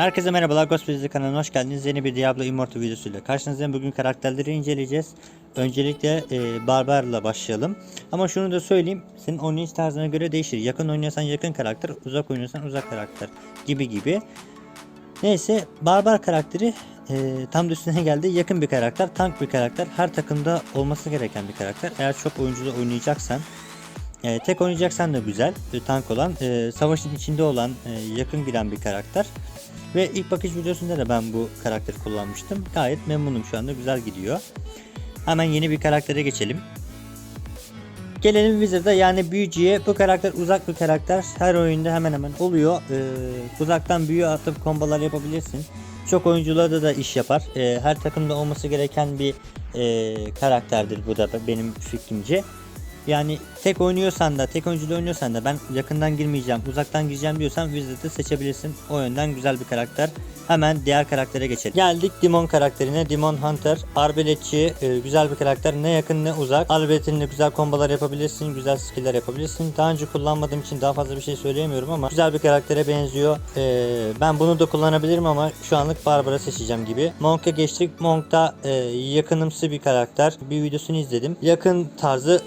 Herkese merhabalar Bizi kanalına hoş geldiniz. Yeni bir Diablo Immortal videosuyla karşınızdayım. Bugün karakterleri inceleyeceğiz. Öncelikle e, Barbar'la başlayalım. Ama şunu da söyleyeyim. Senin oynayış tarzına göre değişir. Yakın oynuyorsan yakın karakter, uzak oynuyorsan uzak karakter gibi gibi. Neyse Barbar karakteri e, tam üstüne geldi. Yakın bir karakter, tank bir karakter. Her takımda olması gereken bir karakter. Eğer çok oyunculu oynayacaksan e, tek oynayacaksan da güzel. e, tank olan, e, savaşın içinde olan, e, yakın giren bir karakter. Ve ilk bakış videosunda da ben bu karakteri kullanmıştım. Gayet memnunum şu anda. Güzel gidiyor. Hemen yeni bir karaktere geçelim. Gelelim Wizard'a yani büyücüye. Bu karakter uzak bir karakter. Her oyunda hemen hemen oluyor. Ee, uzaktan büyü atıp kombolar yapabilirsin. Çok oyuncularda da iş yapar. Ee, her takımda olması gereken bir e, karakterdir bu da benim fikrimce. Yani tek oynuyorsan da tek oyuncuyla oynuyorsan da ben yakından girmeyeceğim uzaktan gireceğim diyorsan Wizard'ı seçebilirsin. O yönden güzel bir karakter. Hemen diğer karaktere geçelim. Geldik Demon karakterine. Demon Hunter. Arbeletçi. e, güzel bir karakter. Ne yakın ne uzak. Arbaletinle güzel kombolar yapabilirsin. Güzel skill'ler yapabilirsin. Daha önce kullanmadığım için daha fazla bir şey söyleyemiyorum ama güzel bir karaktere benziyor. E, ben bunu da kullanabilirim ama şu anlık Barbara seçeceğim gibi. Monk'a geçtik. Monk da e, yakınımsı bir karakter. Bir videosunu izledim. Yakın tarzı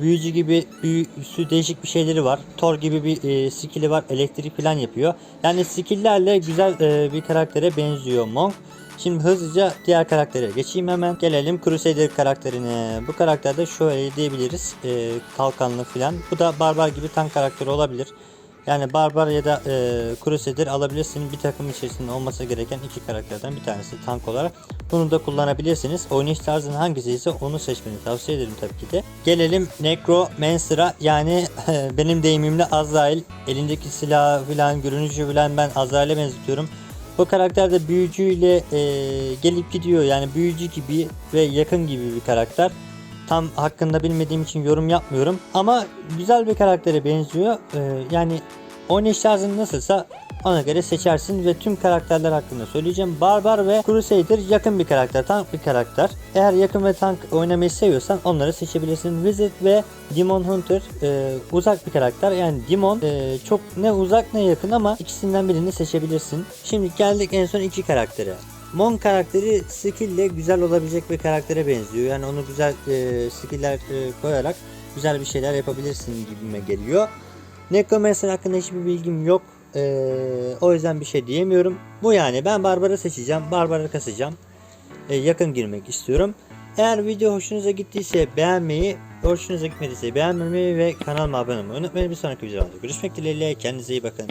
büyücü gibi büyüsü değişik bir şeyleri var. Thor gibi bir e, skill'i var. Elektrik falan yapıyor. Yani skill'lerle güzel e, bir karaktere benziyor Monk. Şimdi hızlıca diğer karaktere geçeyim hemen. Gelelim Crusader karakterine. Bu karakterde şöyle diyebiliriz. E, kalkanlı falan. Bu da barbar gibi tank karakteri olabilir. Yani Barbar ya da e, Crusader alabilirsiniz. Bir takım içerisinde olması gereken iki karakterden bir tanesi tank olarak. Bunu da kullanabilirsiniz. Oynayış tarzının hangisi ise onu seçmeni tavsiye ederim tabii ki de. Gelelim Necromancer'a yani benim deyimimle Azrail. Elindeki silah filan görünüşü filan ben Azrail'e benzetiyorum. Bu karakter de büyücüyle e, gelip gidiyor yani büyücü gibi ve yakın gibi bir karakter. Tam hakkında bilmediğim için yorum yapmıyorum. Ama güzel bir karaktere benziyor. Ee, yani oynayış tarzın nasılsa ona göre seçersin ve tüm karakterler hakkında söyleyeceğim. Barbar ve Crusader yakın bir karakter, tank bir karakter. Eğer yakın ve tank oynamayı seviyorsan onları seçebilirsin. Wizard ve Demon Hunter e, uzak bir karakter. Yani Demon e, çok ne uzak ne yakın ama ikisinden birini seçebilirsin. Şimdi geldik en son iki karaktere. Mon karakteri skill ile güzel olabilecek bir karaktere benziyor. Yani onu güzel e, skill'ler e, koyarak güzel bir şeyler yapabilirsin gibime geliyor. Necromancer hakkında hiçbir bilgim yok. E, o yüzden bir şey diyemiyorum. Bu yani ben Barbar'ı seçeceğim. Barbar'ı kasacağım. E, yakın girmek istiyorum. Eğer video hoşunuza gittiyse beğenmeyi, hoşunuza gitmediyse beğenmemeyi ve kanalıma abone olmayı unutmayın. Bir sonraki videoda görüşmek dileğiyle. Kendinize iyi bakın.